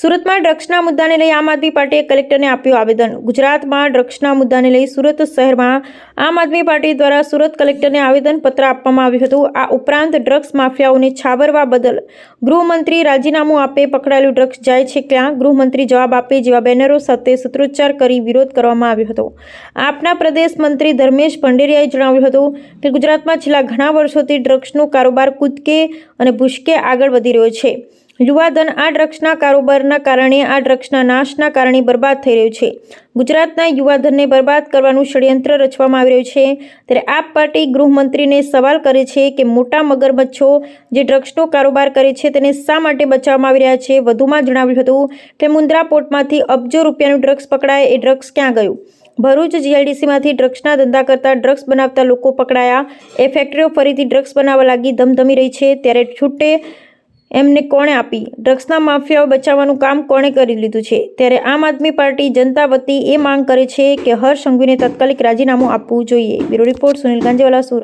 સુરતમાં ડ્રગ્સના મુદ્દાને લઈ આમ આદમી પાર્ટીએ કલેક્ટરને આપ્યું આવેદન. ગુજરાતમાં ડ્રગ્સના મુદ્દાને લઈ સુરત શહેરમાં આમ આદમી પાર્ટી દ્વારા સુરત કલેક્ટરને આવેદનપત્ર આપવામાં આવ્યું હતું. આ ઉપરાંત ડ્રગ્સ માફિયાઓને છાવરવા બદલ ગૃહમંત્રી રાજીનામું આપે પકડાયેલું ડ્રગ્સ જાય છે ક્યાં? ગૃહમંત્રી જવાબ આપે જેવા બેનરો સાથે સૂત્રોચ્ચાર કરી વિરોધ કરવામાં આવ્યો હતો. આપના પ્રદેશ મંત્રી ધર્મેશ ભંડેરિયાએ જણાવ્યું હતું કે ગુજરાતમાં છેલ્લા ઘણા વર્ષોથી ડ્રગ્સનો કારોબાર કૂદકે અને ભૂસકે આગળ વધી રહ્યો છે. યુવાધન આ ડ્રગ્સના કારોબારના કારણે આ ડ્રગ્સના નાશના કારણે બરબાદ થઈ રહ્યું છે. ગુજરાતના યુવાધનને બરબાદ કરવાનું ષડયંત્ર રચવામાં આવી રહ્યું છે. ત્યારે આપ પાર્ટી ગૃહમંત્રીને સવાલ કરે છે કે મોટા મગરમચ્છો જે ડ્રગ્સનો કારોબાર કરે છે તેને શા માટે બચાવવામાં આવી રહ્યા છે? વધુમાં જણાવ્યું હતું કે મુન્દ્રા પોર્ટમાંથી અબજો રૂપિયાનું ડ્રગ્સ પકડાય એ ડ્રગ્સ ક્યાં ગયું? ભરૂચ જીઆઈડીસીમાંથી ડ્રગ્સના ધંધા કરતા ડ્રગ્સ બનાવતા લોકો પકડાયા. એ ફેક્ટરીઓ ફરીથી ડ્રગ્સ બનાવવા લાગી ધમધમી રહી છે. ત્યારે છૂટે એમને કોણે આપી? ડ્રગ્સના માફિયાઓ બચાવવાનું કામ કોણે કરી લીધું છે? ત્યારે આમ આદમી પાર્ટી જનતા વતી એ માંગ કરે છે કે હર્ષ સંઘવીને તાત્કાલિક રાજીનામું આપવું જોઈએ. Bureau report Sunil Ganjiwala, Surat.